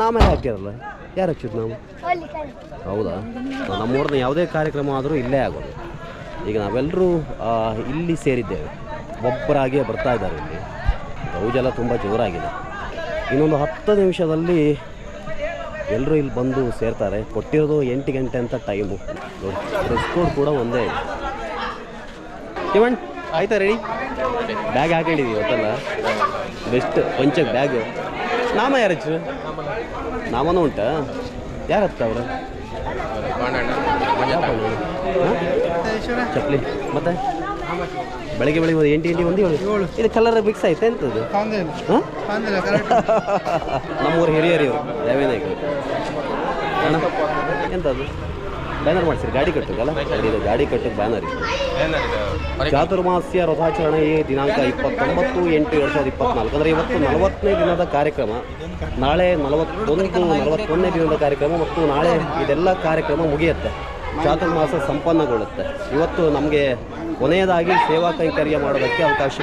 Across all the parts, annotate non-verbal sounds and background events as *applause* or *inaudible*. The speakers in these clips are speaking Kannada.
ನಾಮೆಲ್ಲ ಹಾಕ್ಯಾರಲ್ಲ? ಯಾರು ಹಚ್ಚಿದ್ದು ನಾವು ಹೌದಾ? ನಮ್ಮೂರಿನ ಯಾವುದೇ ಕಾರ್ಯಕ್ರಮ ಆದರೂ ಇಲ್ಲೇ ಆಗೋದು. ಈಗ ನಾವೆಲ್ಲರೂ ಇಲ್ಲಿ ಸೇರಿದ್ದೇವೆ. ಒಬ್ಬರಾಗಿಯೇ ಬರ್ತಾ ಇದ್ದಾರೆ ಇಲ್ಲಿ. ಗೌಜೆಲ್ಲ ತುಂಬ ಜೋರಾಗಿದೆ. ಇನ್ನೊಂದು ಹತ್ತು ನಿಮಿಷದಲ್ಲಿ ಎಲ್ಲರೂ ಇಲ್ಲಿ ಬಂದು ಸೇರ್ತಾರೆ. ಕೊಟ್ಟಿರೋದು ಎಂಟು ಗಂಟೆ ಅಂತ ಟೈಮು ಡ್ರೆಸ್ ಕೋಡ್ ಕೂಡ ಒಂದೇ ಇದೆ. ಇವನ್ ಆಯ್ತಾ ರೆಡಿ ಬ್ಯಾಗ್ ಹಾಕೊಂಡಿದ್ದೀವಿ ಇವತ್ತಲ್ಲ ಬೆಸ್ಟ್ ಪಂಚ ಬ್ಯಾಗ್ ನಾಮ ಯಾರು ಹಚ್ಚು? ನಾಮನೂ ಉಂಟಾ? ಯಾರತ್ತ ಅವರು? ಚಪ್ಪಲಿ. ಮತ್ತೆ? ಬೆಳಗ್ಗೆ ಬೆಳಿಗ್ಗೆ ಒಂದು ಎಂಟು ಎಂಟು ಒಂದು ಏಳು. ಇದು ಕಲರ್ ಮಿಕ್ಸ್ ಆಯ್ತಾ ಎಂತದ್ದು? ಹಾಂ? ನಮ್ಮೂರು ಹಿರಿಯರು ಅಣ್ಣ ಎಂತದ್ದು? ಬ್ಯಾನರ್ ಮಾಡಿಸಿರಿ ಗಾಡಿ ಕಟ್ಟುತ್ತಲ್ಲ ಇದು ಗಾಡಿ ಕಟ್ಟೋದು ಬ್ಯಾನರ್ ಇತ್ತು ಚಾತುರ್ಮಾಸ್ಯ ರಥಾಚರಣೆ ಈ ದಿನಾಂಕ ಇಪ್ಪತ್ತೊಂಬತ್ತು ಎಂಟು ಎರಡು ಸಾವಿರದ ಇಪ್ಪತ್ನಾಲ್ಕು. ಅಂದರೆ ಇವತ್ತು ನಲವತ್ತನೇ ದಿನದ ಕಾರ್ಯಕ್ರಮ. ನಾಳೆ ನಲವತ್ತೊಂದು ನಲವತ್ತೊಂದನೇ ದಿನದ ಕಾರ್ಯಕ್ರಮ ಮತ್ತು ನಾಳೆ ಇದೆಲ್ಲ ಕಾರ್ಯಕ್ರಮ ಮುಗಿಯುತ್ತೆ. ಚಾತುರ್ಮಾಸ ಸಂಪನ್ನಗೊಳ್ಳುತ್ತೆ. ಇವತ್ತು ನಮಗೆ ಕೊನೆಯದಾಗಿ ಸೇವಾ ಕೈಂಕರ್ಯ ಮಾಡೋದಕ್ಕೆ ಅವಕಾಶ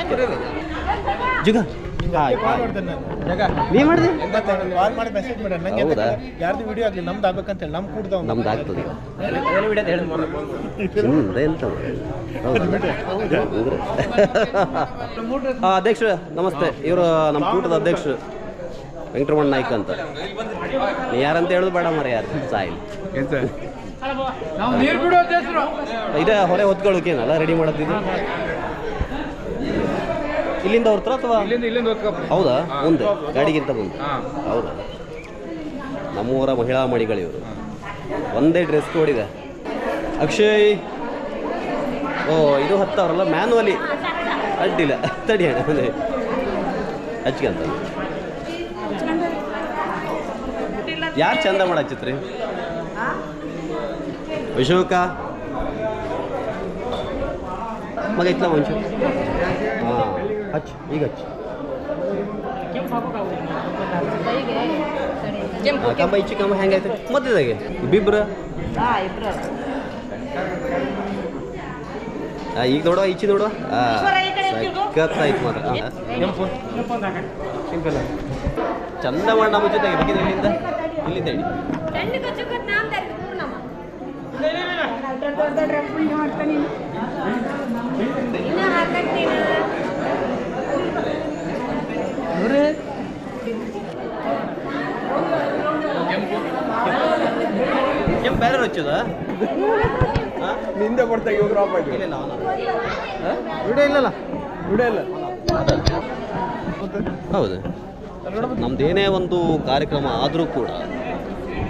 ಹೌದಾ? ಯಾರ್ದು ವಿಡಿಯೋ ಆಗ್ಲಿ ನಮ್ದು ನಮ್ ಕೂಡ್ದವ್ ನಮ್ದು ಆಗ್ತದೆ. ಅಧ್ಯಕ್ಷ ನಮಸ್ತೆ. ಇವರು ನಮ್ಮ ಕೂಟದ ಅಧ್ಯಕ್ಷ ವೆಂಕಟರಮಣ ನಾಯ್ಕ ಅಂತ. ನೀ ಯಾರಂತ ಹೇಳುದು ಬೇಡ ಮರ ಯಾರು. ಸಾಯಿಲ್. ಇದೇ ಹೊರೆ ಹೊತ್ಕೊಳ್ಳೋಕೇನಲ್ಲ ರೆಡಿ ಮಾಡೋದಿದ್ದು ಇಲ್ಲಿಂದ ಹೊರತ್ರ ಅಥವಾ? ಹೌದಾ? ಮುಂದೆ ಗಾಡಿಗಿಂತ ಮುಂದೆ. ಹೌದಾ? ನಮ್ಮೂರ ಮಹಿಳಾ ಮಡಿಗಳಿವರು ಒಂದೇ ಡ್ರೆಸ್ ಕೋಡಿದೆ ಅಕ್ಷಯ್! ಓ ಇದು ಹತ್ತವ್ರಲ್ಲ ಮ್ಯಾನುವಲಿ ಅಡ್ಡಿಲ್ಲ. ತಡಿ ಅಣ್ಣ ಅದೇ ಹಚ್ಕಂತ ಯಾರು ಚಂದ ಮಾಡಚ್ಚಿತ್ರಿ ಅಶೋಕ ಮಗ ಇತ್ತ ಒಂಚೂರು. ಹಾಂ ಹಚ್ಚು ಈಗ ಹಚ್ಚು. ಕಂಬ ಇಚ್ಚಿ ಕಂಬ ಹೆಂಗಾಯ್ತು ಮಧ್ಯದಾಗೆ ಇಬ್ಬಿಬ್ರ? ಈಗ ನೋಡುವ ಇಚ್ಚಿ ನೋಡುವ. ಸಕ್ಕತ್ತಾಯ್ತು ಮಾತ್ರ. ಸಿಂಪಲ್ ಚಂದ ಮಾಡಿ ನಮ್ಮ ಜೊತೆ ಬೇಕಿದ್ರೆ ಇಲ್ಲಿಂದ? ಇಲ್ಲಿಂದ ಹೇಳಿ ಇನ್ನ ಹಾಕಂತೀನಿ? ಕೆಂಪು ಬೇರೆ ಹಚ್ಚದ? ನಿಂದೆ ಕೊಡ್ತಾ ಇವ್ರು ಆಫ್ ಆಯ್ತು. ವಿಡಿಯೋ ಇಲ್ಲಲ್ಲ? ವಿಡಿಯೋ ಇಲ್ಲ. ಹೌದು. ನಮ್ದೇನೇ ಒಂದು ಕಾರ್ಯಕ್ರಮ ಆದರೂ ಕೂಡ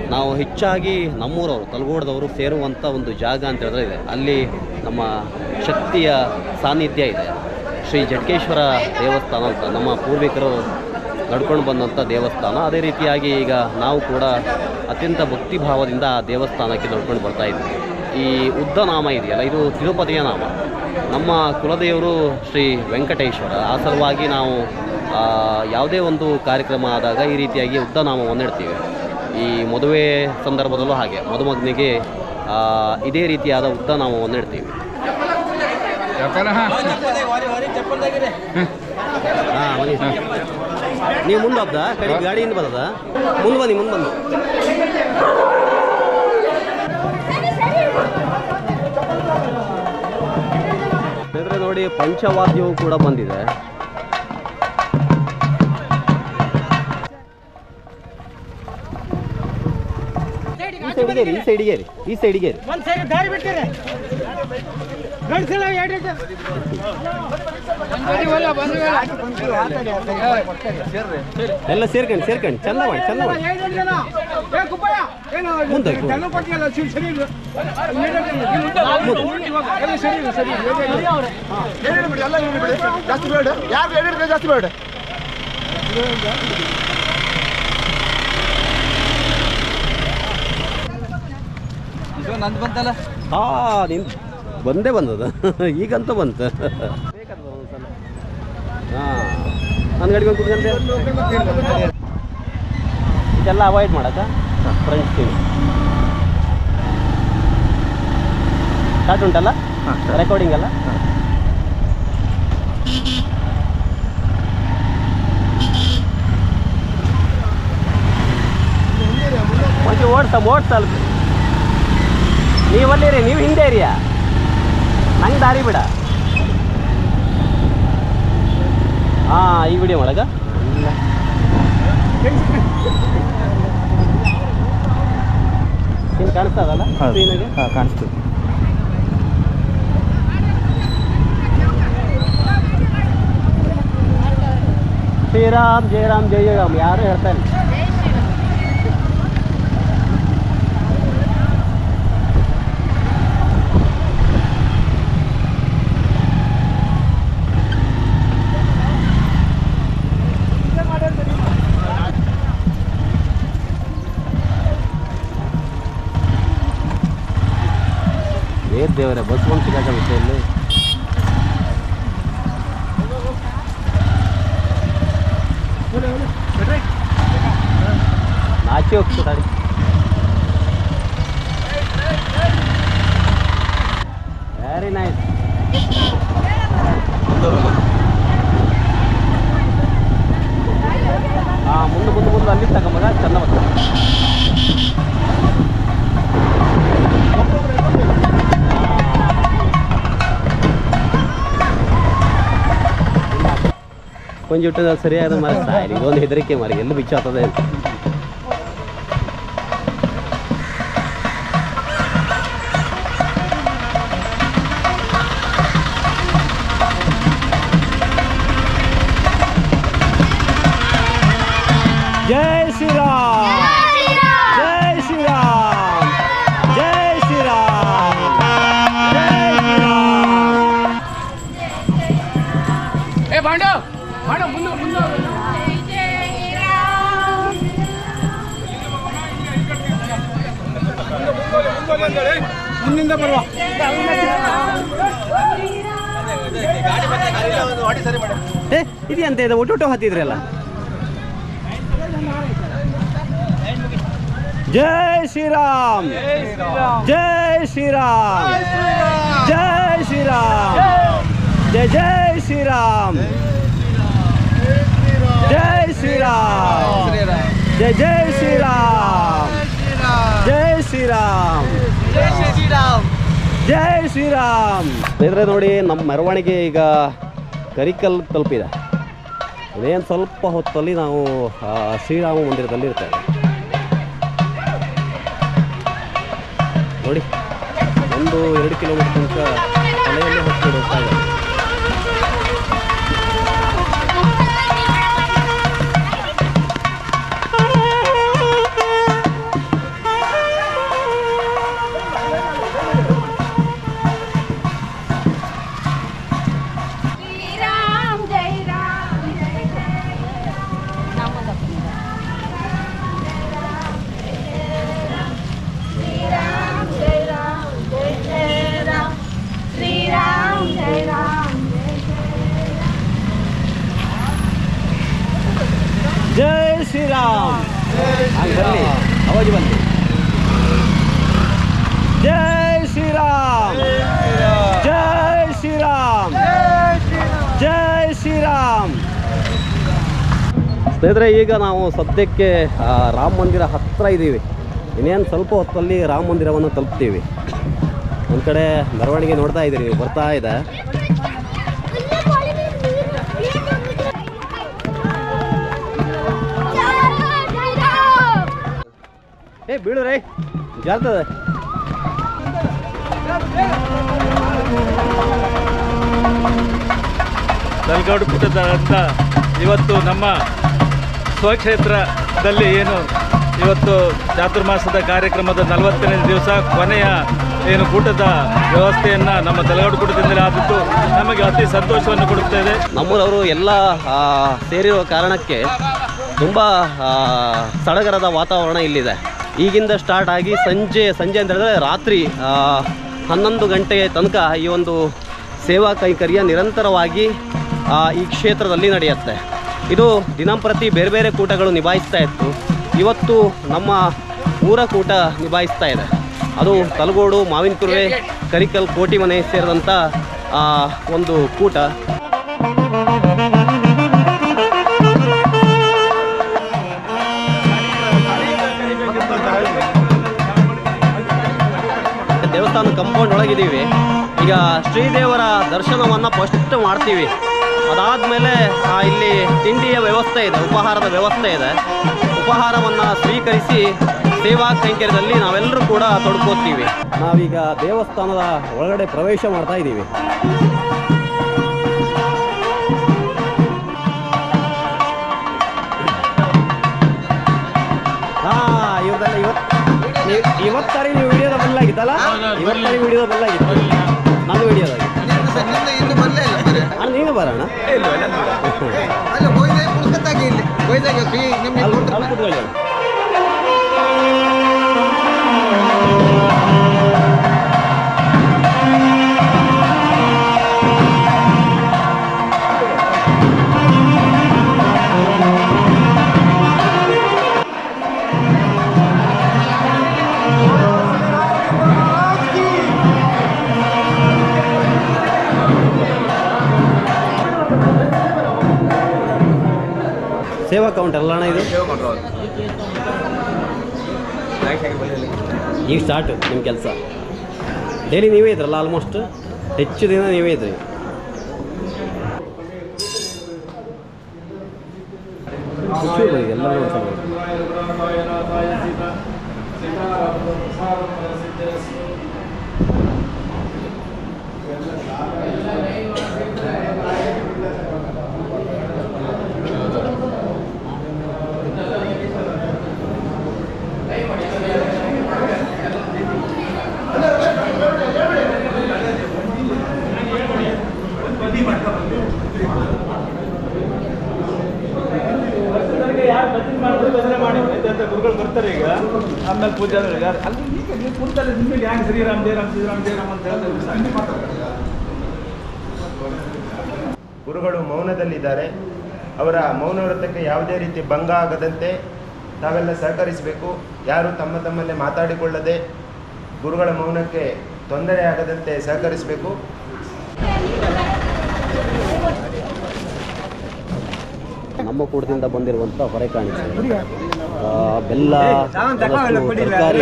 ನಾವು ಹೆಚ್ಚಾಗಿ ನಮ್ಮೂರವರು ತಲಗೋಡದವರು ಸೇರುವಂಥ ಒಂದು ಜಾಗ ಅಂತ ಹೇಳಿದ್ರೆ ಇದೆ. ಅಲ್ಲಿ ನಮ್ಮ ಶಕ್ತಿಯ ಸಾನ್ನಿಧ್ಯ ಇದೆ. ಶ್ರೀ ಜಟಕೇಶ್ವರ ದೇವಸ್ಥಾನ ಅಂತ, ನಮ್ಮ ಪೂರ್ವಿಕರು ನಡ್ಕೊಂಡು ಬಂದಂಥ ದೇವಸ್ಥಾನ. ಅದೇ ರೀತಿಯಾಗಿ ಈಗ ನಾವು ಕೂಡ ಅತ್ಯಂತ ಭಕ್ತಿಭಾವದಿಂದ ಆ ದೇವಸ್ಥಾನಕ್ಕೆ ನಡ್ಕೊಂಡು ಬರ್ತಾ ಇದ್ದೀವಿ ಈ ಉದ್ದ ನಾಮ ಇದೆಯಲ್ಲ, ಇದು ತಿರುಪತಿಯ ನಾಮ. ನಮ್ಮ ಕುಲದೇವರು ಶ್ರೀ ವೆಂಕಟೇಶ್ವರ. ಆ ಸಲುವಾಗಿ ನಾವು ಯಾವುದೇ ಒಂದು ಕಾರ್ಯಕ್ರಮ ಆದಾಗ ಈ ರೀತಿಯಾಗಿ ಉದ್ದ ನಾಮವನ್ನು ಇಡ್ತೀವಿ. ಈ ಮದುವೆ ಸಂದರ್ಭದಲ್ಲೂ ಹಾಗೆ, ಮದುಮಗನಿಗೆ ಇದೇ ರೀತಿಯಾದ ಉದ್ದ ನಾಮವನ್ನು ಇಡ್ತೀವಿ. ಹಾಂ. ಬನ್ನಿ ನೀವು ಮುಂದೆ ಹಬ್ಬದ ಕಡೆ ಗಾಡಿಯಿಂದ ಬರೋದ? ಮುಂದೆ ಬನ್ನಿ ಮುಂದೆ ಬಂದು ಬೇರೆ ನೋಡಿ ಪಂಚವಾದ್ಯವು ಕೂಡ ಬಂದಿದೆ. ಈ ಸೈಡಿಗೆ ಈ ಸೈಡಿಗೆ ಈ ಸೈಡಿಗೆ ಇರಿ. ಎಲ್ಲ ಸೇರ್ಕೊಂಡು ಸೇರ್ಕೊಂಡು. ಚಂದ ಮಾಡಿ ಚಂದ ಮಾಡಿ. ಮುಂದೆ. ಜಾಸ್ತಿ ಬೇಡ. ಯಾರು ಹೇಳಿದ್ರೆ ಜಾಸ್ತಿ ಬೇಡ. ನಂದು ಬಂತಲ್ಲ? ಹಾ ನಿನ್ ಬಂದೇ ಬಂದದ *laughs* ಈಗಂತ ಬಂತ. ಹಾಂ. ನನ್ನ ಗಾಡಿಗೆ ಒಂದು ಕುತ್ಕೊಂಡೆ. ಇದೆಲ್ಲ ಅವಾಯ್ಡ್ ಮಾಡಕ್ಕ? ಫ್ರೆಂಡ್ಸ್ ಟೀಮ್ ಸ್ಟಾರ್ಟ್ ಉಂಟಲ್ಲ? ರೆಕಾರ್ಡಿಂಗ್ ಅಲ್ಲ? ಓಡ್ಸ ಓಡ್ಸ ಸ್ವಲ್ಪ ನೀವಲ್ಲಿರಿ ನೀವು ಹಿಂದೆ ಇರಿಯಾ? ನಂಗೆ ದಾರಿ ಬಿಡ. ಹಾಂ ಈ ವಿಡಿಯೋ ಮಾಡಗ ಏನು ಹಾಂ ಕಾಣಿಸ್ತದೆ ಶ್ರೀರಾಮ್ ಜಯರಾಮ್ ಜಯ ರಾಮ್ ಯಾರು ಹೇಳ್ತಾ ಇಲ್ಲ ಏ ದೇವರೇ ಬಸ್ ಬಂದು ಸಿಗಾಕ ವಿಷಯಲ್ಲಿ ನಾಚಿ ಹೋಗ್ತದೆ ಕೊಂಚ ಇಟ್ಟದ ಸರಿಯಾದ ಮರ ಸಾರಿ ಇದೊಂದು ಹೆದರಿಕೆ ಮರ ಎಲ್ಲಿ ಬಿಚ್ಚಾತದೆ ಅಂತ ಜೈ ಶ್ರೀರಾಮ್ ಜೈ ಶ್ರೀರಾಮ್ ಜೈ ಶ್ರೀರಾಮ್ ಜೈ ಶ್ರೀರಾಮ್ ಮುಂದಿಂದ ಬರುವ. ಏ ಇದೆಯಂತ ಇದು ಒಟ್ಟು ಹತ್ತಿದ್ರಲ್ಲ ಜೈ ಶ್ರೀರಾಮ್. ಜೈ ಶ್ರೀರಾಮ್. ಜೈ ಶ್ರೀರಾಮ್. ಜೈ ಜೈ ಶ್ರೀರಾಮ್. ಜೈ ಶ್ರೀರಾಮ್. ಜೈ ಜೈ ಶ್ರೀರಾಮ್. ಜೈ ಶ್ರೀರಾಮ್. ಜೈ ಶ್ರೀರಾಮ್. ಸ್ನೇಹಿತರೆ ನೋಡಿ ನಮ್ಮ ಮೆರವಣಿಗೆ ಈಗ ಕರಿಕಲ್ ತಲುಪಿದೆ. ಅದೇನು ಸ್ವಲ್ಪ ಹೊತ್ತಲ್ಲಿ ನಾವು ಶ್ರೀರಾಮ ಮಂದಿರದಲ್ಲಿ ಇರ್ತೇವೆ. ನೋಡಿ ಒಂದು ಎರಡು ಕಿಲೋಮೀಟರ್ ತನಕ ಶ್ರೀರಾಮ್. ಸ್ನೇಹಿತರೆ, ಈಗ ನಾವು ಸದ್ಯಕ್ಕೆ ರಾಮ ಮಂದಿರ ಹತ್ತಿರ ಇದ್ದೀವಿ. ಇನ್ನೇನು ಸ್ವಲ್ಪ ಹೊತ್ತಲ್ಲಿ ರಾಮ ಮಂದಿರವನ್ನು ತಲುಪ್ತೀವಿ. ಒಂದು ಕಡೆ ಮೆರವಣಿಗೆ ನೋಡ್ತಾ ಇದ್ದೀರಿ ಬರ್ತಾ ಇದೆ. ಏ ಬೀಳು ರೈ ಜಾರ್ತದೆ ನಲ್ಗೌಡು ಪುಟದ ಇವತ್ತು ನಮ್ಮ ಸ್ವಕ್ಷೇತ್ರದಲ್ಲಿ ಏನು ಇವತ್ತು ಚಾತುರ್ಮಾಸದ ಕಾರ್ಯಕ್ರಮದ ನಲವತ್ತನೇ ದಿವಸ ಕೊನೆಯ ಏನು ಕೂಟದ ವ್ಯವಸ್ಥೆಯನ್ನು ನಮ್ಮ ತಲೆಗಾಡು ಕೂಟದಿಂದಲೇ ಆದಿತ್ತು ನಮಗೆ ಅತಿ ಸಂತೋಷವನ್ನು ಕೊಡುತ್ತದೆ ನಮ್ಮೂರವರು ಎಲ್ಲ ಸೇರಿರುವ ಸೇರಿರೋ ಕಾರಣಕ್ಕೆ ತುಂಬ ಸಡಗರದ ವಾತಾವರಣ ಇಲ್ಲಿದೆ. ಈಗಿಂದ ಸ್ಟಾರ್ಟ್ ಆಗಿ ಸಂಜೆ ಸಂಜೆ ಅಂತ ಹೇಳಿದ್ರೆ ರಾತ್ರಿ ಹನ್ನೊಂದು ಗಂಟೆಯ ತನಕ ಈ ಒಂದು ಸೇವಾ ಕೈಂಕರ್ಯ ನಿರಂತರವಾಗಿ ಈ ಕ್ಷೇತ್ರದಲ್ಲಿ ನಡೆಯುತ್ತೆ. ಇದು ದಿನಂಪ್ರತಿ ಬೇರೆ ಬೇರೆ ಕೂಟಗಳು ನಿಭಾಯಿಸ್ತಾ ಇತ್ತು. ಇವತ್ತು ನಮ್ಮ ಊರ ಕೂಟ ನಿಭಾಯಿಸ್ತಾ ಇದೆ. ಅದು ತಲಗೋಡು ಮಾವಿನಕುರ್ವೆ ಕರಿಕಲ್ ಕೋಟಿಮನೆ ಸೇರಿದಂಥ ಆ, ಒಂದು ಕೂಟ. ದೇವಸ್ಥಾನ ಕಂಪೌಂಡ್ ಒಳಗಿದ್ದೀವಿ. ಈಗ ಶ್ರೀದೇವರ ದರ್ಶನವನ್ನು ಫಸ್ಟ್ ಮಾಡ್ತೀವಿ. ಅದಾದಮೇಲೆ ಇಲ್ಲಿ ತಿಂಡಿಯ ವ್ಯವಸ್ಥೆ ಇದೆ ಉಪಹಾರದ ವ್ಯವಸ್ಥೆ ಇದೆ. ಉಪಹಾರವನ್ನು ಸ್ವೀಕರಿಸಿ ಸೇವಾ ಕೈಂಕರ್ಯದಲ್ಲಿ ನಾವೆಲ್ಲರೂ ಕೂಡ ತೊಡ್ಕೋತೀವಿ. ನಾವೀಗ ದೇವಸ್ಥಾನದ ಒಳಗಡೆ ಪ್ರವೇಶ ಮಾಡ್ತಾ ಇದ್ದೀವಿ. ಇವತ್ತಾರೆ ನೀವು ವಿಡಿಯೋದ ಬದಲಾಗಿತ್ತಲ್ಲ? ಇವತ್ತಾರೆ ವಿಡಿಯೋದ ಬದಲಾಗಿತ್ತು. ನಾನು ವಿಡಿಯೋದಾಗಿ ಇನ್ನು ಬರಲೇ ಇಲ್ಲ ಬರೀ ಅಣ್ಣ ನೀನು ಬರೋಣ ಅಲ್ಲ ಕುಡ್ಕತ್ತಾಗ ಇಲ್ಲಿ. ನಿಮ್ಗೆ ಕೊಡ್ತಾರೆ. ಅಲ್ಲಿ ಅಣ್ಣ. ಇದು ಈಗ ಸ್ಟಾರ್ಟ್ ನಿಮ್ಮ ಕೆಲಸ ಡೈಲಿ ನೀವೇ ಇದ್ರಲ್ಲ ಆಲ್ಮೋಸ್ಟ್ ಹೆಚ್ಚು ದಿನ ನೀವೇ ಇದ್ರಿ ಎಲ್ಲರೂ ಗುರುಗಳು ಬರ್ತಾರೆ ಈಗ. ಆಮೇಲೆ ಪೂಜೆ ಅಲ್ಲಿ ಈಗ ನೀವು ಕುಂತಲ್ಲಿ ನಿಮಗೆ ಹ್ಯಾಂಗೆ ಶ್ರೀರಾಮ್ ಜಯರಾಮ್ ಶ್ರೀರಾಮ್ ಜಯರಾಮ್ ಅಂತ ಹೇಳಿದ್ರೆ ಗುರುಗಳು ಮೌನದಲ್ಲಿದ್ದಾರೆ. ಅವರ ಮೌನ ವ್ರತಕ್ಕೆ ಯಾವುದೇ ರೀತಿ ಭಂಗ ಆಗದಂತೆ ತಾವೆಲ್ಲ ಸಹಕರಿಸಬೇಕು. ಯಾರು ತಮ್ಮ ತಮ್ಮಲ್ಲೇ ಮಾತಾಡಿಕೊಳ್ಳದೆ ಗುರುಗಳ ಮೌನಕ್ಕೆ ತೊಂದರೆ ಆಗದಂತೆ ಸಹಕರಿಸಬೇಕು. ನಮ್ಮ ಕೂಟದಿಂದ ಬಂದಿರುವಂಥ ಹೊರೆ ಕಾಣಿಕೆ ಆ, ಬೆಲ್ಲ ತರಕಾರಿ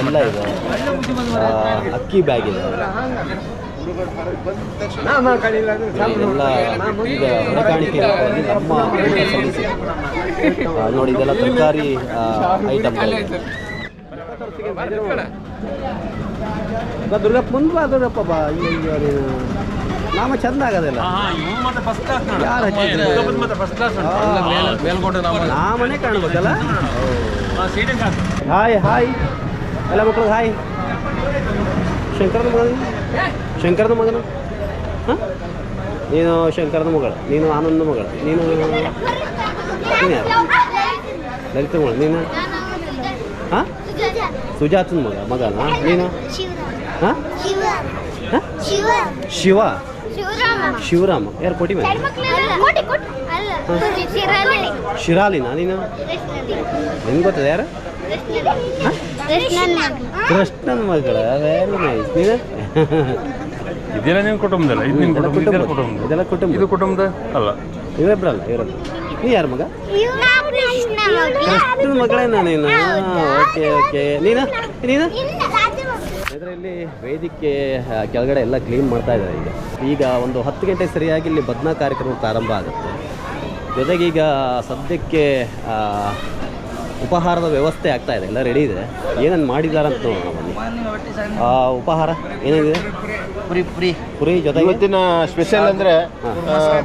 ಬೆಲ್ಲ ಇದೆ. ಅಕ್ಕಿ ಬ್ಯಾಗ್ ಇದೆ. ಈಗ ರೂಪದಲ್ಲಿ ನಮ್ಮ ಸಲ್ಲಿಸಿ ನೋಡಿ ಇದೆಲ್ಲ ತರಕಾರಿ ಐಟಮ್ಗಳಿದೆ ದುರ್ಗಪ್ಪ ಮುಂದೆ ಬಾ ದುರ್ಗಪ್ಪ ಬಾ ನೀನು ನಾಮ ಚಂದ ಆಗೋದಿಲ್ಲ. ಯಾರು ನಾಮನೇ ಕಾಣ್ಬೇಕಲ್ಲ ಹಾಯ್ ಹಾಯ್. ಎಲ್ಲ ಮಕ್ಕಳು ಹಾಯ್. ಶಂಕರದ ಮಗನ? ಶಂಕರನ ಶಂಕರದ ಮಗನ? ಹಾಂ? ನೀನು ಶಂಕರದ ಮಗಳು. ನೀನು ಆನಂದ ಮಗಳು. ನೀನು ನೀನು ಯಾರು? ಲಲಿತ ಮಗಳು. ನೀನು? ಹಾಂ? ಸುಜಾತನ ಮಗ ಮಗನ? ನೀನು? ಹಾಂ? ಶಿವ. ಹಾಂ? ಶಿವ. ಶಿವ? ಶಿವರಾಮ. ಶಿವರಾಮ? ಯಾರು ಕೊಟ್ಟಿ ಮೇಲೆ? ಕೋಟಿ ಕೋಟಿ. ಅಲ್ಲ. ಶಿರಾಲಿ. ಶಿರಾಲಿನ ನೀನು? ನಿನ್ಗೆ ಗೊತ್ತದ ಯಾರು? ಕೃಷ್ಣನ ಮಗಳ ವೆರಿ ನೈಸ್ ನೀನು? ಇದೆಲ್ಲ ನಿಮ್ಮ ಕುಟುಂಬದಲ್ಲ. ಇದು ನಿಮ್ಮ ಕುಟುಂಬ. ಇದೆಲ್ಲ ಕುಟುಂಬ. ಇದೆಲ್ಲ ಕುಟುಂಬ. ಇದು ಕುಟುಂಬದ ಅಲ್ಲ. ಇವರಿಬ್ರಲ್ಲ ಇವರಲ್ಲ ನೀ ಯಾರ ಮಗ? ಕೃಷ್ಣ ಕೃಷ್ಣನ ಮಗಳೇನ ನೀನು? Okay okay. ನೀನು? ನೀನು? ಇದರಲ್ಲಿ ವೇದಿಕೆ ಕೆಳಗಡೆ ಎಲ್ಲ ಕ್ಲೀನ್ ಮಾಡ್ತಾ ಇದ್ದಾರೆ ಈಗ. ಈಗ ಒಂದು ಹತ್ತು ಗಂಟೆ ಸರಿಯಾಗಿ ಇಲ್ಲಿ ಭದ್ನಾ ಕಾರ್ಯಕ್ರಮ ಪ್ರಾರಂಭ ಆಗುತ್ತೆ. ಜೊತೆಗೀಗ ಈಗ ಸದ್ಯಕ್ಕೆ ಆ, ಉಪಹಾರದ ವ್ಯವಸ್ಥೆ ಆಗ್ತಾ ಇದೆ. ಎಲ್ಲ ರೆಡಿ ಇದೆ. ಏನೇನು ಮಾಡಿದ್ದಾರೆ ಅಂತ ನೋಡೋಣ ಆ, ಉಪಹಾರ ಏನಿದೆ? ಪುರಿ ಪುರಿ. ಪುರಿ ಜೊತೆಗೆ? ಇವತ್ತಿನ ಸ್ಪೆಷಲ್ ಅಂದರೆ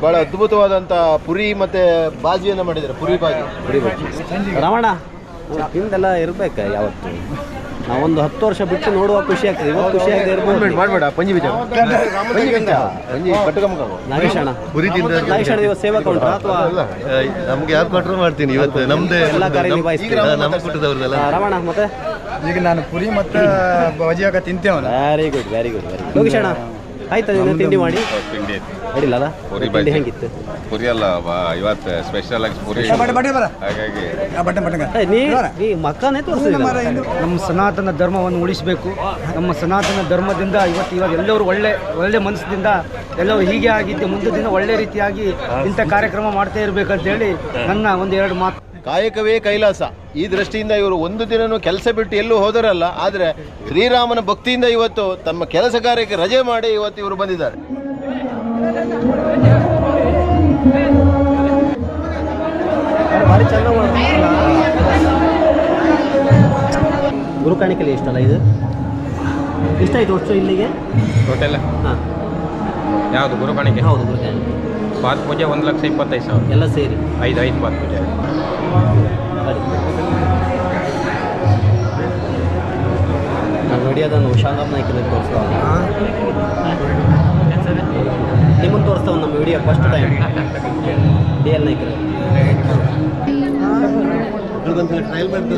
ಭಾಳ ಅದ್ಭುತವಾದಂಥ ಅದ್ಭುತವಾದಂತ ಪುರಿ ಮತ್ತೆ ಬಾಜಿಯನ್ನು ಮಾಡಿದ್ದಾರೆ. ಪುರಿ ಬಾಜಿ. ಪುರಿ ಬಾಜಿ. ರಮಣ ಹಿಂದೆಲ್ಲ ತಿಂದೆಲ್ಲ ಇರ್ಬೇಕು ಯಾವತ್ತು? ನಾವೊಂದು ಹತ್ತು ವರ್ಷ ಬಿಟ್ಟು ನೋಡುವ ಖುಷಿ ಆಗ್ತದೆ. ಇವತ್ತು ಖುಷಿ ಆಗದೆ ಇರ್ಬೋದು. ಮಾಡ್ಬೇಡ ಪಂಜಿ ಬೀಜ. ಪಂಜಿ ಅಣ್ಣ ಇವತ್ತು ಸೇವಾ ಕೌಂಟ್ರ ಅಥವಾ ನಮ್ಗೆ ಕೊಟ್ಟರು ಮಾಡ್ತೀನಿ ಇವತ್ತು? ನಮ್ದೇ ಎಲ್ಲ ಕಾರ್ಯ? ನಮ್ಮ ರಮಣ ಮತ್ತೆ? ಈಗ ನಾನು ಪುರಿ ಮತ್ತೆ ಬಜಿಯಾಗ ತಿಂತೇವಲ್ಲ. Very good very good very good ಲೋಕೇಶಣ್ಣ. ಆಯ್ತಾ ತಿಂಡಿ ಮಾಡಿ? ತಿಂಡಿ ಅಡಿಲ್ಲಲ್ಲ ಪುರಿ ತಿಂಡಿ ಬಜ್ಜಿ. ಹೆಂಗಿತ್ತು? ಪುರಿ ಅಲ್ಲ ಇವತ್ತು ಸ್ಪೆಷಲ್ ಆಗಿ ಪುರಿ ಹಾಗಾಗಿ ಏ, ನೀ ಮಕ್ಕನೇ ತೋರಿಸಿಲ್ಲ. ನಮ್ಮ ಸನಾತನ ಧರ್ಮವನ್ನು ಉಳಿಸಬೇಕು. ನಮ್ಮ ಸನಾತನ ಧರ್ಮದಿಂದ ಇವತ್ತು ಇವಾಗ ಎಲ್ಲರೂ ಒಳ್ಳೆ ಒಳ್ಳೆ ಮನಸ್ಸಿನಿಂದ ಎಲ್ಲರೂ ಹೀಗೆ ಆಗಿದ್ದು ಮುಂದೆ ದಿನ ಒಳ್ಳೆ ರೀತಿಯಾಗಿ ಇಂಥ ಕಾರ್ಯಕ್ರಮ ಮಾಡ್ತಾ ಇರಬೇಕಂತ ಹೇಳಿ ನನ್ನ ಒಂದು ಎರಡು ಮಾತು. ಕಾಯಕವೇ ಕೈಲಾಸ. ಈ ದೃಷ್ಟಿಯಿಂದ ಇವರು ಒಂದು ದಿನನೂ ಕೆಲಸ ಬಿಟ್ಟು ಎಲ್ಲೂ ಹೋದರಲ್ಲ ಆದರೆ ಶ್ರೀರಾಮನ ಭಕ್ತಿಯಿಂದ ಇವತ್ತು ತಮ್ಮ ಕೆಲಸ ಕಾರ್ಯಕ್ಕೆ ರಜೆ ಮಾಡಿ ಇವತ್ತು ಇವರು ಬಂದಿದ್ದಾರೆ. ಗುರುಕಾಣಿಕೆಲಿ ಎಷ್ಟಲ್ಲ ಇದು? ಎಷ್ಟಾಯ್ತು ಅಷ್ಟು ಇಲ್ಲಿಗೆ? ಟೋಟಲ್ ಹಾಂ. ಯಾವುದು ಗುರುಕಾಣಿಕೆ ಹೌದು ಗುರು ಕಾಣಿಕೆ. ಪಾತ್ ಪೂಜೆ ಒಂದು ಲಕ್ಷ ಇಪ್ಪತ್ತೈದು ಸಾವಿರ. ಎಲ್ಲ ಸೇರಿ? ಐದು ಐದು ಪಾತ್ ಪೂಜೆ ನಾನು ವಿಡಿಯೋದನ್ನು ಶಾಂಗಪ್ಪ ನಾಯ್ಕರಿಗೆ ತೋರಿಸ್ತಾ ನಿಮ್ಮನ್ನು ತೋರಿಸ್ತಾವ ನಮ್ಮ video first time D L ನಾಯ್ಕರು trial ಮಾಡಿ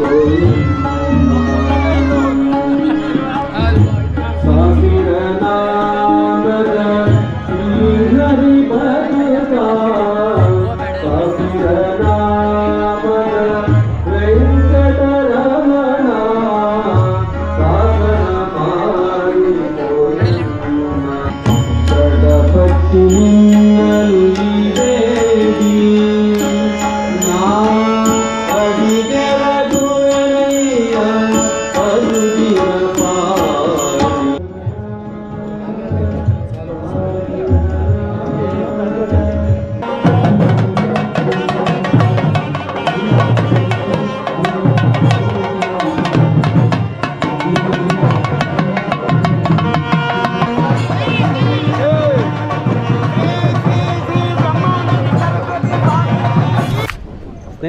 corpo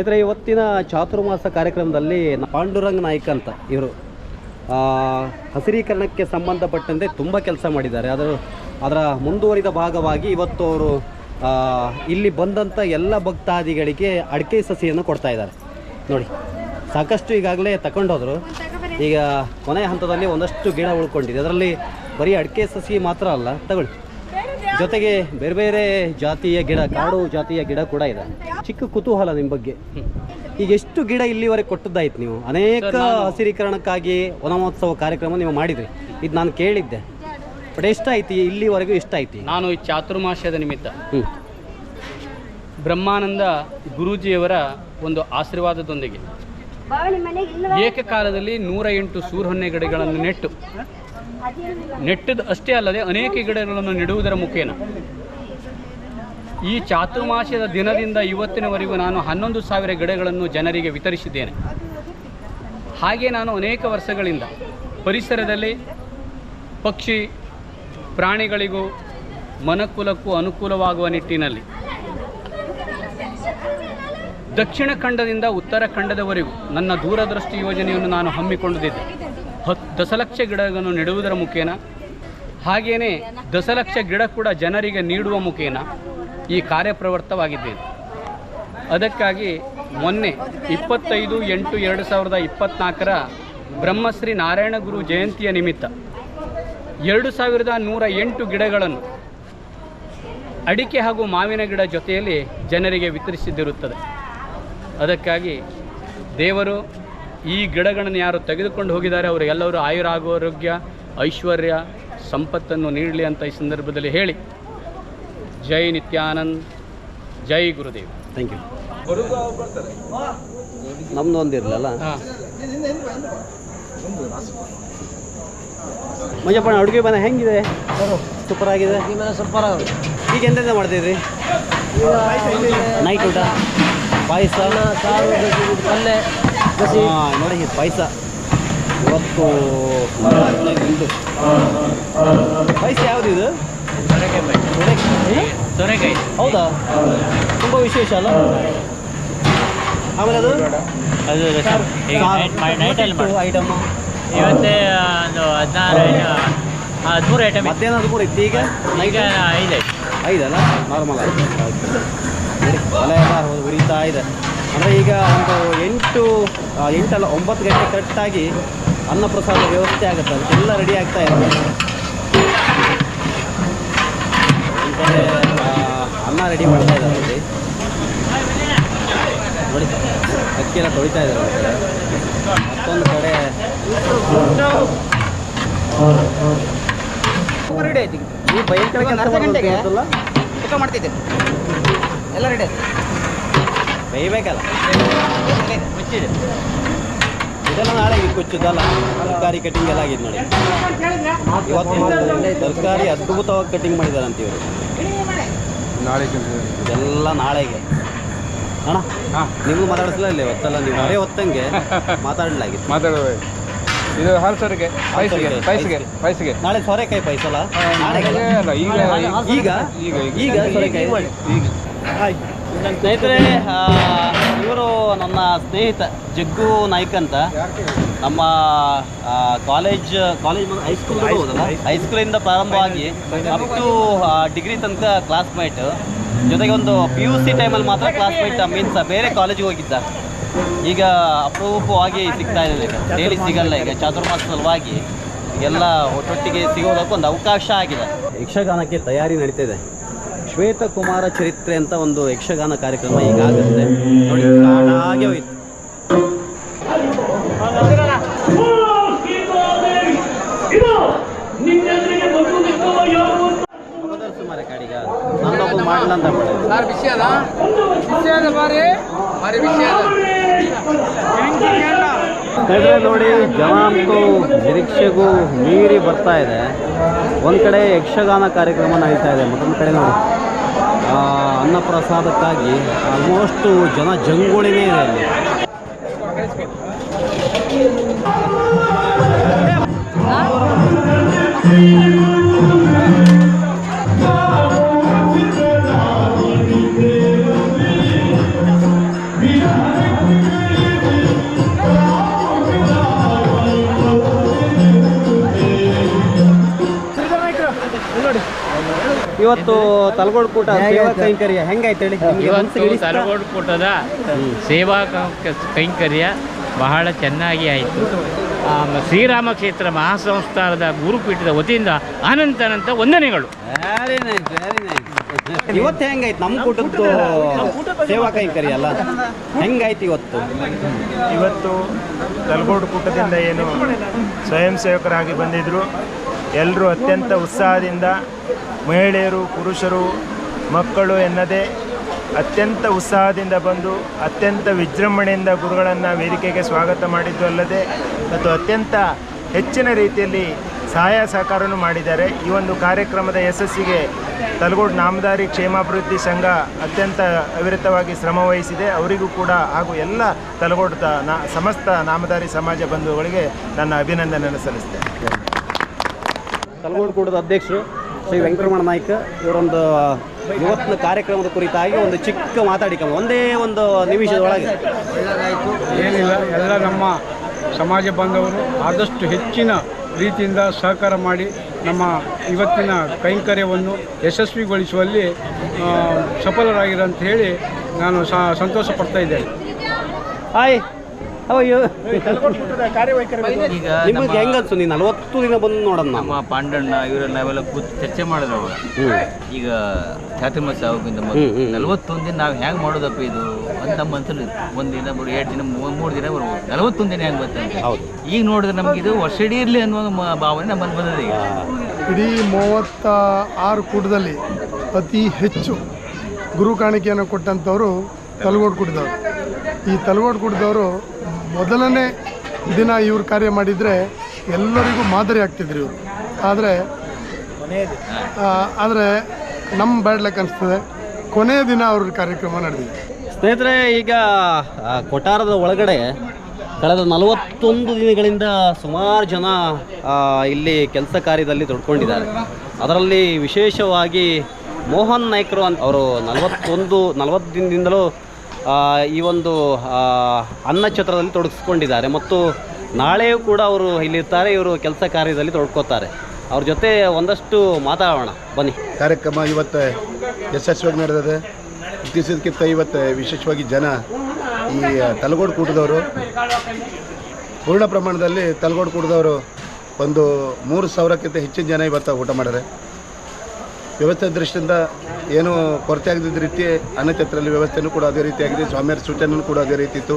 ಸ್ನೇಹಿತರೆ, ಇವತ್ತಿನ ಚಾತುರ್ಮಾಸ ಕಾರ್ಯಕ್ರಮದಲ್ಲಿ ಪಾಂಡುರಂಗ ನಾಯ್ಕ ಅಂತ ಇವರು ಹಸಿರೀಕರಣಕ್ಕೆ ಸಂಬಂಧಪಟ್ಟಂತೆ ತುಂಬ ಕೆಲಸ ಮಾಡಿದ್ದಾರೆ. ಅದರ ಅದರ ಮುಂದುವರಿದ ಭಾಗವಾಗಿ ಇವತ್ತು ಅವರು ಇಲ್ಲಿ ಬಂದಂಥ ಎಲ್ಲ ಭಕ್ತಾದಿಗಳಿಗೆ ಅಡಿಕೆ ಸಸಿಯನ್ನು ಕೊಡ್ತಾ ಇದ್ದಾರೆ. ನೋಡಿ, ಸಾಕಷ್ಟು ಈಗಾಗಲೇ ತಗೊಂಡೋದ್ರು ಈಗ ಕೊನೆಯ ಹಂತದಲ್ಲಿ ಒಂದಷ್ಟು ಗಿಡ ಉಳ್ಕೊಂಡಿದೆ. ಅದರಲ್ಲಿ ಬರೀ ಅಡಿಕೆ ಸಸಿ ಮಾತ್ರ ಅಲ್ಲ. ತಗೊಳ್ಳಿ. ಜೊತೆಗೆ ಬೇರೆ ಬೇರೆ ಜಾತಿಯ ಗಿಡ ಕಾಡು ಜಾತಿಯ ಗಿಡ ಕೂಡ ಇದೆ. ಚಿಕ್ಕ ಕುತೂಹಲ ನಿಮ್ಮ ಬಗ್ಗೆ. ಈಗ ಎಷ್ಟು ಗಿಡ ಇಲ್ಲಿವರೆಗೆ ಕೊಟ್ಟದ್ದಾಯ್ತು ನೀವು? ಅನೇಕ ಹಸಿರೀಕರಣಕ್ಕಾಗಿ ವನಮಹೋತ್ಸವ ಕಾರ್ಯಕ್ರಮ ನೀವು ಮಾಡಿದ್ರಿ. ಇದು ನಾನು ಕೇಳಿದ್ದೆ. ಬಟ್ ಎಷ್ಟಾಯ್ತು? ಇಲ್ಲಿವರೆಗೂ ಎಷ್ಟಾಯ್ತು ನಾನು ಈ ಚಾತುರ್ಮಾಸ್ಯದ ನಿಮಿತ್ತ ಹ್ಞೂ ಬ್ರಹ್ಮಾನಂದ ಗುರೂಜಿಯವರ ಒಂದು ಆಶೀರ್ವಾದದೊಂದಿಗೆ ಏಕಕಾಲದಲ್ಲಿ ನೂರ ಎಂಟು ಸೂರ್ಹೊನ್ನೆ ಗಿಡಗಳನ್ನು ನೆಟ್ಟು ನೆಟ್ಟದ್ದು ಅಷ್ಟೇ ಅಲ್ಲದೆ ಅನೇಕ ಗಿಡಗಳನ್ನು ನೆಡುವುದರ ಮುಖೇನ. ಈ ಚಾತುರ್ಮಾಸ್ಯದ ದಿನದಿಂದ ಇವತ್ತಿನವರೆಗೂ ನಾನು ಹನ್ನೊಂದು ಸಾವಿರ ಗಿಡಗಳನ್ನು ಜನರಿಗೆ ವಿತರಿಸಿದ್ದೇನೆ. ಹಾಗೆ ನಾನು ಅನೇಕ ವರ್ಷಗಳಿಂದ ಪರಿಸರದಲ್ಲಿ ಪಕ್ಷಿ ಪ್ರಾಣಿಗಳಿಗೂ ಮನಕುಲಕ್ಕೂ ಅನುಕೂಲವಾಗುವ ನಿಟ್ಟಿನಲ್ಲಿ ದಕ್ಷಿಣ ಖಂಡದಿಂದ ಉತ್ತರ ಖಂಡದವರೆಗೂ ನನ್ನ ದೂರದೃಷ್ಟಿ ಯೋಜನೆಯನ್ನು ನಾನು ಹಮ್ಮಿಕೊಂಡಿದ್ದೆ ಹತ್ತು ದಶಲಕ್ಷ ಗಿಡಗಳನ್ನು ನೆಡುವುದರ ಮುಖೇನ? ಹಾಗೆಯೇ ದಶಲಕ್ಷ ಗಿಡ ಕೂಡ ಜನರಿಗೆ ನೀಡುವ ಮುಖೇನ ಈ ಕಾರ್ಯಪ್ರವೃತ್ತವಾಗಿದ್ದೇನೆ ಅದಕ್ಕಾಗಿ ಮೊನ್ನೆ ಇಪ್ಪತ್ತೈದು ಎಂಟು ಎರಡು ಸಾವಿರದ ಇಪ್ಪತ್ತ್ನಾಲ್ಕರ ಬ್ರಹ್ಮಶ್ರೀ ನಾರಾಯಣ ಗುರು ಜಯಂತಿಯ ನಿಮಿತ್ತ ಎರಡು ಸಾವಿರದ ನೂರ ಎಂಟು ಗಿಡಗಳನ್ನು ಅಡಿಕೆ ಹಾಗೂ ಮಾವಿನ ಗಿಡ ಜೊತೆಯಲ್ಲಿ ಜನರಿಗೆ ವಿತರಿಸಿದ್ದಿರುತ್ತದೆ. ಅದಕ್ಕಾಗಿ ದೇವರು ಈ ಗಿಡಗಳನ್ನು ಯಾರು ತೆಗೆದುಕೊಂಡು ಹೋಗಿದ್ದಾರೆ ಅವರಿಗೆಲ್ಲರೂ ಆಯುರಾರೋಗ್ಯ ಐಶ್ವರ್ಯ ಸಂಪತ್ತನ್ನು ನೀಡಲಿ ಅಂತ ಈ ಸಂದರ್ಭದಲ್ಲಿ ಹೇಳಿ. ಜೈ ನಿತ್ಯಾನಂದ್ ಜೈ ಗುರುದೇವ್. ಥ್ಯಾಂಕ್ ಯು ನಮ್ದು ಒಂದಿರಲಿಲ್ಲ ಹಾಂ. ಮಂಜಪ್ಪಣ್ಣ ಅಡುಗೆ ಮನೆ ಹೆಂಗಿದೆ? ಸೂಪರ್ ಆಗಿದೆ. ಸೂಪರ್ ಈಗ ಎಂತೆಂತ ಮಾಡ್ತಿದ್ರಿ? ನೈಟ್ ಊಟ? ಪಾಯಸ? ಸಾರು ಪಲ್ಯ ನೋಡಿ ಪಾಯಸ. ಇವತ್ತು ಉಂಟು ಪಾಯಸ ಯಾವುದು ಇದು? ಸೊರೆಕಾಯಿ. ಹೌದಾ? ತುಂಬ ವಿಶೇಷ ಅಲ್ಲ? ಆಮೇಲೆ ಅದು? ಅದು ಐಟಮ್ ಇವತ್ತೇ ಒಂದು ಹದಿನಾರು ಹದಿಮೂರು ಐಟಮ್. ಮಧ್ಯಾಹ್ನ ಹದಿಮೂರು ಇತ್ತು. ಈಗ ಈಗ ಐದು ಐದಲ್ಲ? ನಾರ್ಮಲ್ ಆಯ್ತು. ಹೊಲ ಎಲ್ಲ ಉರಿತಾ ಇದೆ. ಅಂದರೆ ಈಗ ಒಂದು ಎಂಟು ಎಂಟಲ್ಲ ಒಂಬತ್ತು ಗಂಟೆ ಕರೆಕ್ಟಾಗಿ ಅನ್ನಪ್ರಸಾದ ವ್ಯವಸ್ಥೆ ಆಗುತ್ತೆ. ಅದಕ್ಕೆಲ್ಲ ರೆಡಿ ಆಗ್ತಾ ಇದೆ. ಅನ್ನ ರೆಡಿ ಮಾಡ್ತಾ ಇದ್ದಾರೆ ಅಲ್ಲಿ. ನೋಡಿ ಅಕ್ಕಿ ಎಲ್ಲ ತೊಳಿತಾ ಇದ್ದಾರೆ ಮತ್ತೊಂದು ಕಡೆ ರೆಡಿ ಆಯ್ತು ಈ ಬೈಕ್ ಮಾಡ್ತಿದ್ದೆ. ಎಲ್ಲ ರೆಡಿ ಆಯ್ತು. ಬೇಯಬೇಕಲ್ಲ. ಇದೆಲ್ಲ ನಾಳೆ ಕುಚ್ಚುದಲ್ಲ ತರಕಾರಿ ಕಟಿಂಗ್ ಎಲ್ಲ ಆಗಿದೆ ನೋಡಿ. ಇವತ್ತು ತರಕಾರಿ ಅದ್ಭುತವಾಗಿ ಕಟಿಂಗ್ ಮಾಡಿದ್ದಾರೆ ಅಂತ ಇವರು. ನಾಳೆ ಇದೆಲ್ಲ ನಾಳೆಗೆ. ಅಣ್ಣ ನಿಮಗೂ ಮಾತಾಡಿಸಲೇ ಇಲ್ಲ ಒತ್ತಲ್ಲ ನೀವು ಅದೇ ಹೊತ್ತಂಗೆ *laughs* ಮಾತಾಡಲಾಗಿತ್ತು ಮಾತಾಡೋದು ಇದು ಹಾಲ್ಸರಿಗೆ ಪೈಸಿಗೆ ಪೈಸಿಗೆ ಪೈಸಿಗೆ ನಾಳೆ ಸೊರೆಕಾಯಿ ಪೈಸಲ್ಲ ಈಗ? ಈಗ ಈಗ. ಈಗ ಸೊರೆಕಾಯಿ ಈಗ ಸ್ನೇಹಿತರೆ ಇವರು ನನ್ನ ಸ್ನೇಹಿತ ಜಗ್ಗು ನಾಯ್ಕ ಅಂತ. ನಮ್ಮ ಕಾಲೇಜ್ ಕಾಲೇಜ್ ಹೈಸ್ಕೂಲ್ ಹೌದಲ್ಲ ಹೈಸ್ಕೂಲಿಂದ ಪ್ರಾರಂಭವಾಗಿ ಅಪ್ ಟು ಡಿಗ್ರಿ ತನಕ ಕ್ಲಾಸ್ಮೇಟ್ ಜೊತೆಗೆ ಒಂದು ಪಿ ಯು ಸಿ ಟೈಮಲ್ಲಿ ಮಾತ್ರ ಕ್ಲಾಸ್ಮೇಟ್ ಮೀನ್ಸ್ ಬೇರೆ ಕಾಲೇಜಿಗೆ ಹೋಗಿದ್ದ. ಈಗ ಅಪರೂಪವಾಗಿ ಸಿಗ್ತಾ ಇದೆ ಈಗ. ಡೈಲಿ ಸಿಗಲ್ಲ ಈಗ. ಚಾತುರ್ಮಾಸ ಸಲುವಾಗಿ. ಎಲ್ಲ ಒಟ್ಟೊಟ್ಟಿಗೆ ಸಿಗೋದಕ್ಕೊಂದು ಅವಕಾಶ ಆಗಿದೆ. ಯಕ್ಷಗಾನಕ್ಕೆ ತಯಾರಿ ನಡೀತಿದೆ ಶ್ವೇತಕುಮಾರ ಚರಿತ್ರೆ ಅಂತ ಒಂದು ಯಕ್ಷಗಾನ ಕಾರ್ಯಕ್ರಮ ಈಗಾಗುತ್ತೆ. ನೋಡಿ ಹಾಗೆ ಹೋಯ್ತು. ಸರ್ ಬಾರಿ. ಬಾರಿ ನೋಡಿ ಜನ ಅಂತೂ ನಿರೀಕ್ಷೆಗೂ ಮೀರಿ ಬರ್ತಾ ಇದೆ. ಒಂದು ಕಡೆ ಯಕ್ಷಗಾನ ಕಾರ್ಯಕ್ರಮ ನಡೀತಾ ಇದೆ ಮತ್ತೊಂದು ಕಡೆ ನೋಡಿ. ಅನ್ನಪ್ರಸಾದಕ್ಕಾಗಿ ಆಲ್ಮೋಸ್ಟ್ ಜನ ಜಂಗುಳಿನೇ ಇದೆ ಅಲ್ಲಿ. ಇವತ್ತು ತಲಗೋಡ್ ಕೂಟ ಸೇವಾ ಕೈಂಕರ್ಯ ಹೆಂಗಾಯ್ತು ಹೇಳಿ? ಇವತ್ತು ತಲಗೋಡು ಕೂಟದ ಸೇವಾ ಕ- ಕೈಂಕರ್ಯ ಬಹಳ ಚೆನ್ನಾಗಿ ಆಯಿತು. ಶ್ರೀರಾಮ ಕ್ಷೇತ್ರ ಮಹಾಸಂಸ್ಥಾನದ ಗುರುಪೀಠದ ವತಿಯಿಂದ ಅನಂತ ಅನಂತ ವಂದನೆಗಳು ಇವತ್ತು ಹೆಂಗಾಯ್ತು? ನಮ್ಮ ಕೂಟದ್ದು ಸೇವಾ ಕೈಂಕರ್ಯ ಅಲ್ಲ? ಹೆಂಗಾಯ್ತು ಇವತ್ತು? ಇವತ್ತು ತಲಗೋಡು ಕೂಟದಿಂದ ಏನು ಸ್ವಯಂ ಸೇವಕರಾಗಿ ಬಂದಿದ್ದರು ಎಲ್ಲರೂ ಅತ್ಯಂತ ಉತ್ಸಾಹದಿಂದ ಮಹಿಳೆಯರು, ಪುರುಷರು, ಮಕ್ಕಳು ಎನ್ನದೇ ಅತ್ಯಂತ ಉತ್ಸಾಹದಿಂದ ಬಂದು ಅತ್ಯಂತ ವಿಜೃಂಭಣೆಯಿಂದ ಗುರುಗಳನ್ನು ವೇದಿಕೆಗೆ ಸ್ವಾಗತ ಮಾಡಿದ್ದು ಅಲ್ಲದೆ ಮತ್ತು ಅತ್ಯಂತ ಹೆಚ್ಚಿನ ರೀತಿಯಲ್ಲಿ ಸಹಾಯ ಸಹಕಾರವನ್ನು ಮಾಡಿದ್ದಾರೆ. ಈ ಒಂದು ಕಾರ್ಯಕ್ರಮದ ಯಶಸ್ಸಿಗೆ ತಲಗೋಡು ನಾಮದಾರಿ ಕ್ಷೇಮಾಭಿವೃದ್ಧಿ ಸಂಘ ಅತ್ಯಂತ ಅವಿರತವಾಗಿ ಶ್ರಮ ವಹಿಸಿದೆ. ಅವರಿಗೂ ಕೂಡ ಹಾಗೂ ಎಲ್ಲ ತಲಗೋಡು ನಾ ಸಮಸ್ತ ನಾಮದಾರಿ ಸಮಾಜ ಬಂಧುಗಳಿಗೆ ನನ್ನ ಅಭಿನಂದನೆಯನ್ನು ಸಲ್ಲಿಸ್ತೇನೆ. ತಲಗೋಡು ಕೂಟದ ಅಧ್ಯಕ್ಷರು ಶ್ರೀ ವೆಂಕಟರಮಣ ನಾಯ್ಕ ಇವರೊಂದು ಇವತ್ತಿನ ಕಾರ್ಯಕ್ರಮದ ಕುರಿತಾಗಿ ಒಂದು ಚಿಕ್ಕ ಮಾತಾಡಿಕೊಂಡು ಒಂದೇ ಒಂದು ನಿಮಿಷದೊಳಗೆ ಏನಿಲ್ಲ ಎಲ್ಲ ನಮ್ಮ ಸಮಾಜ ಬಾಂಧವರು ಆದಷ್ಟು ಹೆಚ್ಚಿನ ರೀತಿಯಿಂದ ಸಹಕಾರ ಮಾಡಿ ನಮ್ಮ ಇವತ್ತಿನ ಕೈಂಕರ್ಯವನ್ನು ಯಶಸ್ವಿಗೊಳಿಸುವಲ್ಲಿ ಸಫಲರಾಗಿರಂತ ಹೇಳಿ ನಾನು ಸಂತೋಷ ಪಡ್ತಾ ಇದ್ದೇನೆ. ಹಾಯ್. ನಿಮಗೆ ಹೆಂಗ ಅನ್ಸು? ನೀನು ನಲವತ್ತು ದಿನ ಬಂದು ನೋಡೋಣ ನಮ್ಮ ನಮ್ಮ ಪಾಂಡಣ್ಣ ಇವರೆಲ್ಲ ನಾವೆಲ್ಲ ಕೂತು ಚರ್ಚೆ ಮಾಡಿದ್ರು ಅವಾಗ. ಈಗ ಹ್ಮ್, ಮೊದಲು ನಲವತ್ತೊಂದು ದಿನ ನಾವು ಹೆಂಗೆ ಮಾಡೋದಪ್ಪ ಇದು? ಅಂತ ನಮ್ಮ ಮನಸ್ಸಲ್ಲಿ ಒಂದು ದಿನ ಮೂರು ಎರಡು ದಿನ ಮೂರು ಮೂರು ದಿನ ಬರ್ಬೋದು. ನಲವತ್ತೊಂದು ದಿನ ಹೆಂಗೆ ಬರ್ತದೆ ಹೌದು. ಈಗ ನೋಡಿದ್ರೆ ನಮ್ಗೆ ಇದು ವರ್ಷ ಇಡೀ ಇರಲಿ ಅನ್ನುವ ಭಾವನೆ ನಮ್ಮಲ್ಲಿ ಬಂದಿದೆ ಈಗ. ಇಡೀ ಮೂವತ್ತ ಆರು ಕೂಟದಲ್ಲಿ ಅತಿ ಹೆಚ್ಚು ಗುರು ಕಾಣಿಕೆಯನ್ನು ಕೊಟ್ಟಂಥವರು ತಲಗೋಡು ಕುಡಿದವರು ಈ ತಲಗೋಡು ಕುಡಿದವರು ಮೊದಲನೇ ದಿನ ಇವ್ರು ಕಾರ್ಯ ಮಾಡಿದರೆ ಎಲ್ಲರಿಗೂ ಮಾದರಿ ಆಗ್ತಿದ್ರು ಇವರು. ಆದರೆ ಆದರೆ ನಮ್ಮ ಬ್ಯಾಡ್ ಅನಿಸ್ತದೆ. ಕೊನೆಯ ದಿನ ಅವ್ರ ಕಾರ್ಯಕ್ರಮ ನಡೆದಿದೆ. ಸ್ನೇಹಿತರೆ, ಈಗ ಕೊಠಾರದ ಒಳಗಡೆ ಕಳೆದ ನಲವತ್ತೊಂದು ದಿನಗಳಿಂದ ಸುಮಾರು ಜನ ಇಲ್ಲಿ ಕೆಲಸ ಕಾರ್ಯದಲ್ಲಿ ತೊಡ್ಕೊಂಡಿದ್ದಾರೆ ಅದರಲ್ಲಿ ವಿಶೇಷವಾಗಿ ಮೋಹನ್ ನಾಯ್ಕರು ಅಂತ ಅವರು ನಲವತ್ತೊಂದು, ನಲವತ್ತು ದಿನದಿಂದಲೂ ಈ ಒಂದು ಅನ್ನ ಛತ್ರದಲ್ಲಿ ತೊಡಗಿಸ್ಕೊಂಡಿದ್ದಾರೆ. ಮತ್ತು ನಾಳೆಯೂ ಕೂಡ ಅವರು ಇಲ್ಲಿರ್ತಾರೆ, ಇವರು ಕೆಲಸ ಕಾರ್ಯದಲ್ಲಿ ತೊಡ್ಕೋತಾರೆ. ಅವ್ರ ಜೊತೆ ಒಂದಷ್ಟು ಮಾತಾಡೋಣ. ಬನ್ನಿ. ಕಾರ್ಯಕ್ರಮ ಇವತ್ತು ಯಶಸ್ವಿಯಾಗಿ ನಡೆದಿದೆ. ಇತ್ತೀಚೆಗಿಂತ ಇವತ್ತು ವಿಶೇಷವಾಗಿ ಜನ ಈ ತಲಗೋಡು ಕೂಟದವರು, ಪೂರ್ಣ ಪ್ರಮಾಣದಲ್ಲಿ ತಲಗೋಡು ಕೂಟದವರು ಒಂದು ಮೂರು ಸಾವಿರಕ್ಕಿಂತ ಹೆಚ್ಚಿನ ಜನ ಇವತ್ತು ಊಟ ಮಾಡಿದ್ದಾರೆ. ವ್ಯವಸ್ಥೆ ದೃಷ್ಟಿಯಿಂದ ಏನು ಕೊರತೆ ಆಗದಿದ್ದ ರೀತಿ ಅನ್ನಛತ್ರಲ್ಲಿ ವ್ಯವಸ್ಥೆನೂ ಕೂಡ ಅದೇ ರೀತಿಯಾಗಿದೆ ಸ್ವಾಮಿಯರ ಸೂಚನೆಯೂ ಕೂಡ ಅದೇ ರೀತಿ ಇತ್ತು.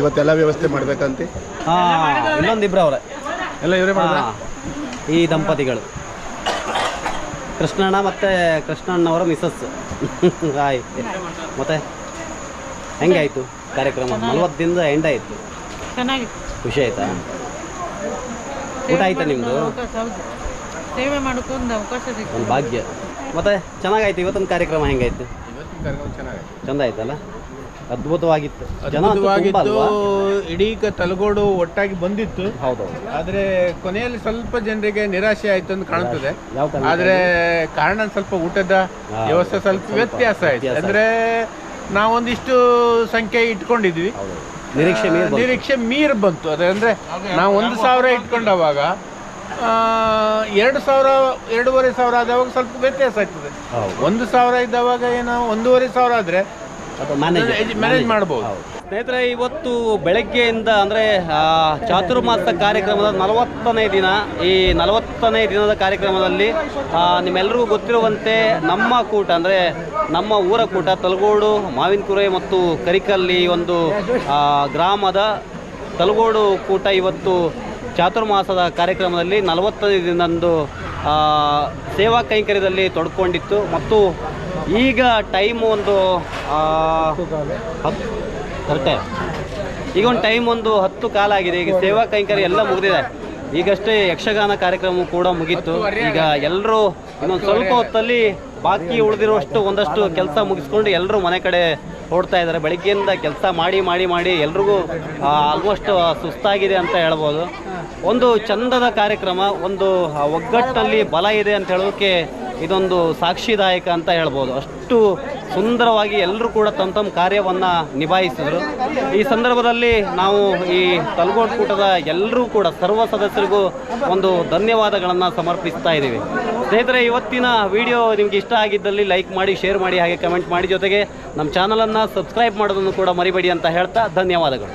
ಇವತ್ತೆಲ್ಲ ವ್ಯವಸ್ಥೆ ಮಾಡಬೇಕಂತ. ಇನ್ನೊಂದಿಬ್ಬರು ಅವರೇ. ಎಲ್ಲ ಇವರೇ ಈ ದಂಪತಿಗಳು. ಕೃಷ್ಣಣ್ಣ ಮತ್ತು ಕೃಷ್ಣಣ್ಣವರ ಮಿಸಸ್ ಆಯ್ತು. ಮತ್ತೆ? ಹೆಂಗೆ ಆಯಿತು ಕಾರ್ಯಕ್ರಮ? ನಲ್ವತ್ತು ದಿನದ ಎಂಡ್ ಆಯಿತು ಖುಷಿ ಆಯ್ತಾ? ಊಟ ಆಯ್ತಾ ನಿಮ್ಮದು ಸೇವೆ ಮಾಡ್ಕೊಂಡು ಅವಕಾಶ ಸಿಕ್ತು ಒಂದು ಭಾಗ್ಯ. ಮತ್ತೆ ಚೆನ್ನಾಗಾಯ್ತು ಇವತ್ತೊಂದು ಕಾರ್ಯಕ್ರಮ ಹೆಂಗಾಯ್ತು? ಚಂದ ಆಯ್ತಲ್ಲ ಅದ್ಭುತವಾಗಿತ್ತು. ಜನ ಅಂತೂ ತುಂಬಾ ಅದ್ಭುತವಾಗಿತ್ತು ಅಲ್ವಾ? ಇಡೀ ಕ- ತಲಗೋಡು ಒಟ್ಟಾಗಿ ಬಂದಿತ್ತು. ಹೌದೌದು. ಆದ್ರೆ ಕೊನೆಯಲ್ಲಿ ಸ್ವಲ್ಪ ಜನರಿಗೆ ನಿರಾಶೆ ಆಯ್ತು ಅಂತ ಕಾಣ್ತದೆ. ಯಾವ ಕಾರಣ? ಆದ್ರೆ ಕಾರಣ ಸ್ವಲ್ಪ ಊಟದ ಹಾ, ವ್ಯವಸ್ಥೆ ಸ್ವಲ್ಪ ವ್ಯತ್ಯಾಸ ಆಯ್ತು. ವ್ಯತ್ಯಾಸ ಅಂದ್ರೆ ನಾವೊಂದಿಷ್ಟು ಸಂಖ್ಯೆ ಇಟ್ಕೊಂಡಿದ್ವಿ. ನಿರೀಕ್ಷೆ ಮೀರಿ ಬಂತು. ನಿರೀಕ್ಷೆ ಮೀರ್ ಬಂತು. ಅದೇ ಅಂದ್ರೆ ನಾವು ಒಂದು ಸಾವಿರ ಇಟ್ಕೊಂಡವಾಗ ಎರಡು ಸಾವಿರ ಎರಡೂವರೆ ಸಾವಿರ ಆದವಾಗ ಸ್ವಲ್ಪ ವ್ಯತ್ಯಾಸ ಆಗ್ತದೆ. ಒಂದು ಸಾವಿರ ಇದ್ದವಾಗ ಏನೋ ಒಂದೂವರೆ ಸಾವಿರ ಆದರೆ ಮ್ಯಾನೇಜ್ ಮ್ಯಾನೇಜ್ ಮಾಡ್ಬೋದು. ಸ್ನೇಹಿತರೆ ಇವತ್ತು ಬೆಳಗ್ಗೆಯಿಂದ ಅಂದರೆ ಚಾತುರ್ಮಾಸ ಕಾರ್ಯಕ್ರಮದ ನಲವತ್ತನೇ ದಿನ ಈ ನಲವತ್ತನೇ ದಿನದ ಕಾರ್ಯಕ್ರಮದಲ್ಲಿ ನಿಮ್ಮೆಲ್ಲರಿಗೂ ಗೊತ್ತಿರುವಂತೆ ನಮ್ಮ ಕೂಟ ಅಂದರೆ ನಮ್ಮ ಊರ ಕೂಟ ತಲಗೋಡು ಮಾವಿನಕುರೆ ಮತ್ತು ಕರಿಕಲ್ಲಿ ಒಂದು ಗ್ರಾಮದ ತಲಗೋಡು ಕೂಟ ಇವತ್ತು ಚಾತುರ್ಮಾಸದ ಕಾರ್ಯಕ್ರಮದಲ್ಲಿ ಆ, ಸೇವಾ ಕೈಂಕರ್ಯದಲ್ಲಿ ತೊಡ್ಕೊಂಡಿತ್ತು. ಮತ್ತು ಈಗ ಟೈಮ್ ಒಂದು ಹತ್ತು ಈಗ ಒಂದು ಟೈಮ್ ಒಂದು ಹತ್ತು ಕಾಲ ಆಗಿದೆ. ಈಗ ಸೇವಾ ಕೈಂಕರ್ಯ ಎಲ್ಲ ಮುಗಿದಿದೆ. ಈಗಷ್ಟೇ ಯಕ್ಷಗಾನ ಕಾರ್ಯಕ್ರಮ ಕೂಡ ಮುಗೀತು. ಈಗ ಎಲ್ಲರೂ ಇನ್ನೊಂದು ಸ್ವಲ್ಪ ಹೊತ್ತಲ್ಲಿ ಬಾಕಿ ಉಳಿದಿರುವಷ್ಟು ಒಂದಷ್ಟು ಕೆಲಸ ಮುಗಿಸ್ಕೊಂಡು ಎಲ್ಲರೂ ಮನೆ ಕಡೆ ಹೊಡ್ತಾ ಇದ್ದಾರೆ. ಬೆಳಗ್ಗೆಯಿಂದ ಕೆಲಸ ಮಾಡಿ ಮಾಡಿ ಮಾಡಿ ಎಲ್ರಿಗೂ ಆಲ್ಮೋಸ್ಟ್ ಸುಸ್ತಾಗಿದೆ ಅಂತ ಹೇಳ್ಬೋದು. ಒಂದು ಚಂದದ ಕಾರ್ಯಕ್ರಮ, ಒಂದು ಒಗ್ಗಟ್ಟಲ್ಲಿ ಬಲ ಇದೆ ಅಂತ ಹೇಳೋದಕ್ಕೆ ಇದೊಂದು ಸಾಕ್ಷಿದಾಯಕ ಅಂತ ಹೇಳ್ಬೋದು. ಅಷ್ಟು ಸುಂದರವಾಗಿ ಎಲ್ಲರೂ ಕೂಡ ತಮ್ಮ ತಮ್ಮ ಕಾರ್ಯವನ್ನು ನಿಭಾಯಿಸಿದರು. ಈ ಸಂದರ್ಭದಲ್ಲಿ ನಾವು ಈ ತಲಗೋಡ್ ಕೂಟದ ಎಲ್ಲರೂ ಕೂಡ, ಸರ್ವ ಸದಸ್ಯರಿಗೂ ಒಂದು ಧನ್ಯವಾದಗಳನ್ನು ಸಮರ್ಪಿಸ್ತಾ ಇದ್ದೀವಿ. ಸ್ನೇಹಿತರೆ, ಇವತ್ತಿನ ವಿಡಿಯೋ ನಿಮ್ಗೆ ಇಷ್ಟ ಆಗಿದ್ದಲ್ಲಿ ಲೈಕ್ ಮಾಡಿ, ಶೇರ್ ಮಾಡಿ, ಹಾಗೆ ಕಮೆಂಟ್ ಮಾಡಿ ಜೊತೆಗೆ ನಮ್ಮ ಚಾನಲನ್ನು ಸಬ್ಸ್ಕ್ರೈಬ್ ಮಾಡೋದನ್ನು ಕೂಡ ಮರಿಬೇಡಿ ಅಂತ ಹೇಳ್ತಾ ಧನ್ಯವಾದಗಳು.